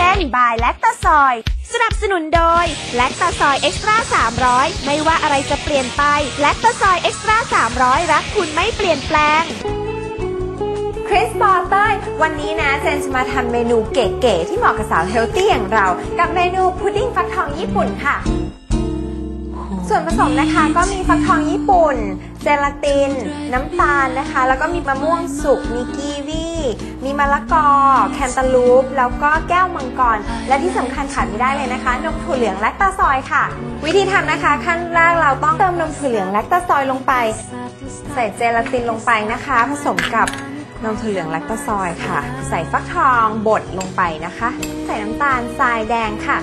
Kitchen by แลคตาซอย สนับสนุนโดย แลคตาซอยเอ็กซ์ตร้า300 ไม่ว่าอะไรจะเปลี่ยนไป แลคตาซอยเอ็กซ์ตร้า300 รักคุณไม่เปลี่ยนแปลงคริสบอเต้ยวันนี้นะเจนจะมาทำเมนูเก๋ๆที่เหมาะกับสาวเฮลตี้อย่างเรา กับเมนูพุดดิ้งฟักทองญี่ปุ่นค่ะ ส่วนผสมนะคะก็มีฟักทองญี่ปุ่น เจลาติน น้ำตาลนะคะ แล้วก็มีมะม่วงสุกมีกีวี มีมะละกอ แคนตาลูป แล้วก็แก้วมังกร และที่สำคัญขาดไม่ได้เลยนะคะ นมถั่วเหลืองแลคตาซอยค่ะ วิธีทำนะคะ ขั้นแรกเราต้องเติมนมถั่วเหลืองแลคตาซอยลงไป ใส่เจลาตินลงไปนะคะ ผสมกับนมถั่วเหลืองแลคตาซอยค่ะ ใส่ฟักทองบดลงไปนะคะ ใส่น้ำตาลทรายแดงค่ะ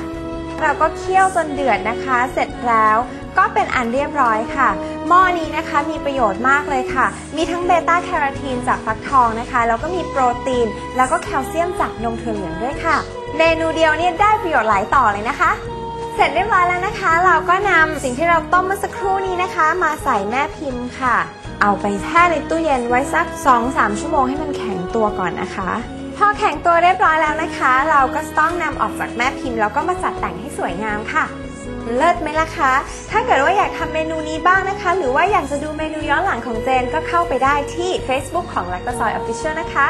เราก็เคี่ยวจนเดือดนะคะ เสร็จแล้ว ก็เป็นอันเรียบร้อยค่ะ หม้อนี้นะคะมีประโยชน์มากเลยค่ะ มีทั้งเบต้าแคโรทีนจากฟักทองนะคะ แล้วก็มีโปรตีน แล้วก็แคลเซียมจากนมถั่วเหลืองด้วยค่ะ เมนูเดียวเนี่ยได้ประโยชน์หลายต่อเลยนะคะเสร็จเรียบร้อยแล้วนะคะ เราก็นำสิ่งที่เราต้มเมื่อสักครู่นี้นะคะ มาใส่แม่พิมพ์ค่ะ เอาไปแช่ในตู้เย็นไว้สัก 2-3 ชั่วโมงให้มันแข็งตัวก่อนนะคะ พอแข็งตัวเรียบร้อยแล้วนะคะ เราก็ต้องนำออกจากแม่พิมพ์แล้วก็มาจัดแต่งให้สวยงามค่ะ เลิศไหมล่ะคะ ถ้าเกิดว่าอยากทำเมนูนี้บ้างนะคะ หรือว่าอยากจะดูเมนูย้อนหลังของเจนก็เข้าไปได้ที่ Facebook ของ l a c t o s o y Official นะคะ